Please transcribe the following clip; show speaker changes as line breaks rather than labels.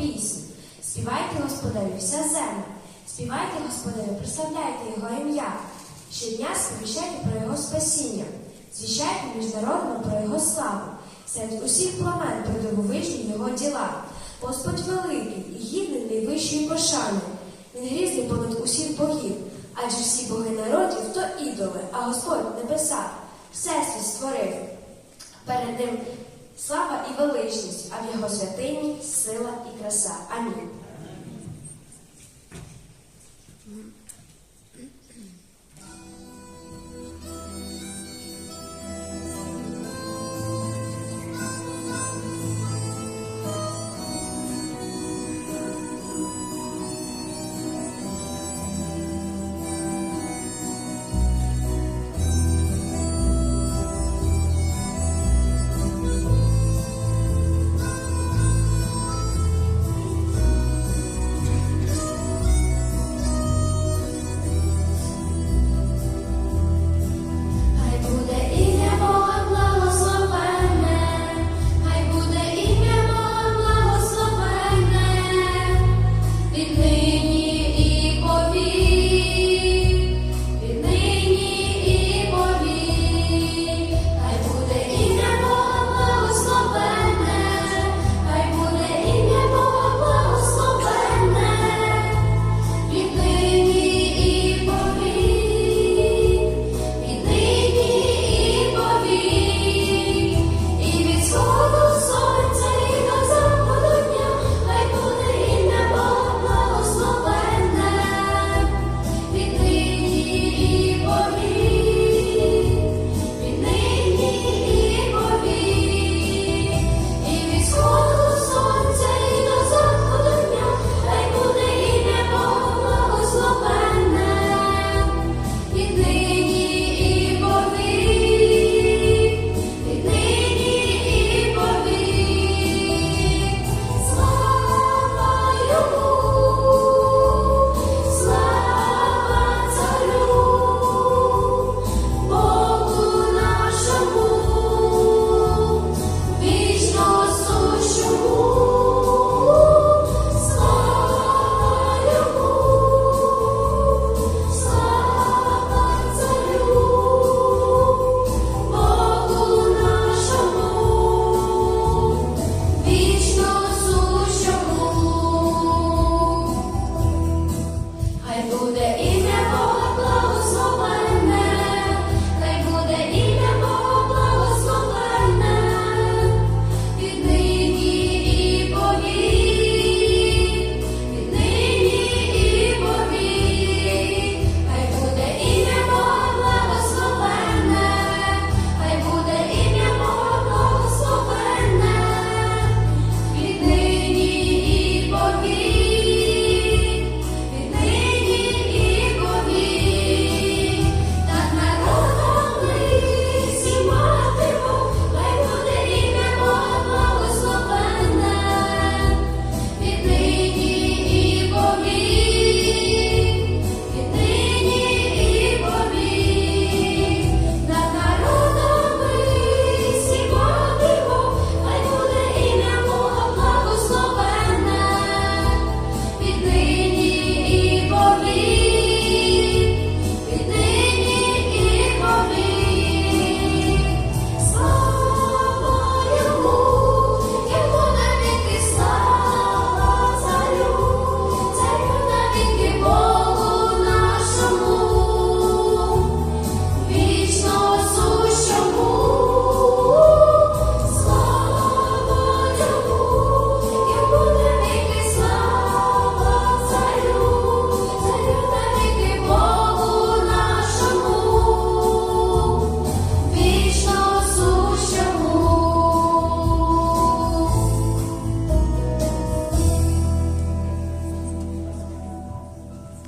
пісню. Співайте Господеві вся земля, співайте Господеві, прославляйте Його ім'я. Щодня сповіщайте про Його спасіння, звіщайте міжнародно про Його славу, серед усіх племен про дивовижні Його діла. Господь великий і гідний найвищої пошани. Він грізний понад усіх богів, адже всі боги народів то ідоли, а Господь небеса, всесвіт створив. Перед ним слава і величність, а в його святині сила і краса. Амінь.